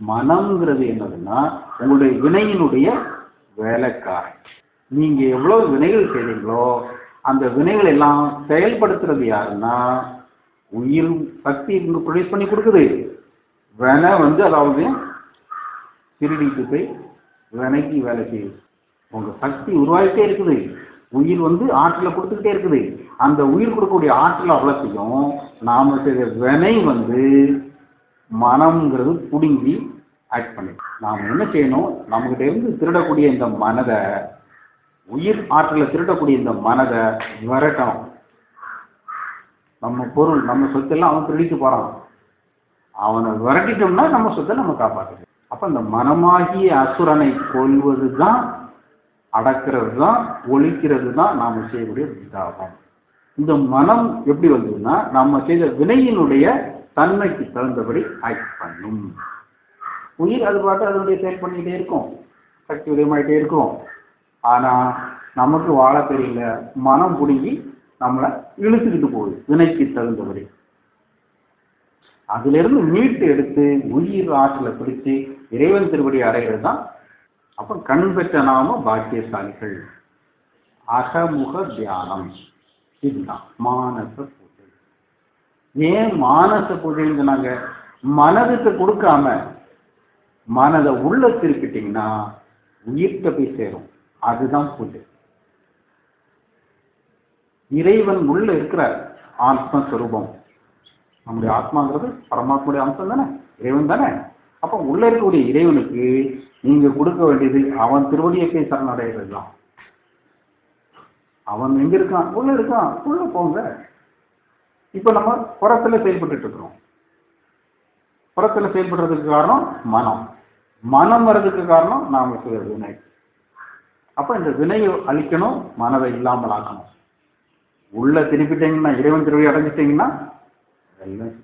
மனம்ங்கிறது என்னதுன்னா உங்களுடைய வினையினுடைய வேலைக்காரன் நீங்க எவ்வளவு வினைகள் செய்றீங்களோ அந்த வினைகள் எல்லாம் செயல்படுத்துறது யாருன்னா உயிர் சக்தி ப்ரொடியூஸ் பண்ணி கொடுக்குது. வினை வந்து அதாவது திருடிட்டு போய் வினைக்கு வேலை செய்யுது. உங்க சக்தி உருவாகிட்டே இருக்குது. உயிர் வந்து ஆற்றலை கொடுத்துக்கிட்டே இருக்குது. அந்த உயிர் கொடுக்கக்கூடிய ஆற்றல் அவ்வளோத்தையும் நாம செய்த வினை வந்து மனம்ங்கிறது புடுங்கி ஆக்ட் பண்ணி. நாம என்ன செய்யணும்? நம்மகிட்ட இருந்து திருடக்கூடிய இந்த மனதை உயிர் ஆற்றலை திருடக்கூடிய இந்த மனதை விரட்டணும். நம்ம பொருள் நம்ம சொத்தெல்லாம் அவன் திருடிட்டு போறான். அவனை விரட்டிட்டோம்னா நம்ம சொத்தை நம்ம காப்பாற்றுது அப்ப இந்த மனமாகிய அசுரனை கொள்வது தான் அடக்கிறது தான் ஒழிக்கிறது தான் நாம செய்யக்கூடிய தாபம் இந்த மனம் எப்படி வந்ததுன்னா நம்ம செய்த வினையினுடைய தன்மைக்கு தகுந்தபடி ஆக்ட் பண்ணும். உயிர் அது பாட்டு அதனுடைய செயல் பண்ணிக்கிட்டே இருக்கும். சக்தி உதயமாயிட்டே இருக்கும். ஆனா நமக்கு வாழ தெரியல. மனம் புடுங்கி நம்மளை இழுத்துக்கிட்டு போகுது. வினைக்கு தகுந்தபடி. அதுல இருந்து மீட்டு எடுத்து உயிர் ஆற்றலை பிடிச்சு இறைவன் திருப்படி அடைகிறது தான். அப்ப கண் பெற்ற நாம பாக்கியசாலிகள். அகமுக தியானம். இதுதான். மானச ஏன் மானச பூஜைன்னு சொன்னாங்க மனதுக்கு கொடுக்காம மனதை உள்ள திருப்பிட்டீங்கன்னா உயிர்த்த போய் சேரும். அதுதான் பூஜை இறைவன் உள்ள இருக்கிறார். ஆத்மஸ்வரூபம். நம்முடைய ஆத்மாங்கிறது பரமாத்மாவுடைய அம்சம் தானே? இறைவன் தானே? அப்ப உள்ள இருக்கக்கூடிய இறைவனுக்கு நீங்க கொடுக்க வேண்டியது அவன் திருவடியை போய் சரணடைகிறது தான் அவன் எங்க இருக்கான்? உள்ள இருக்கான். உள்ள போங்க. இப்ப நம்ம புறத்துல செயல்பட்டு இருக்கிறோம். புறத்துல செயல்படுறதுக்கு காரணம் மனம். மனம் வர்றதுக்கு காரணம் நாம செய்யற வினை. அப்ப இந்த வினையை அழிக்கணும் மனதை இல்லாமல் ஆக்கணும் உள்ள திருப்பிட்டீங்கன்னா இறைவன் திருவி அடைஞ்சிட்டீங்கன்னா எல்லாம்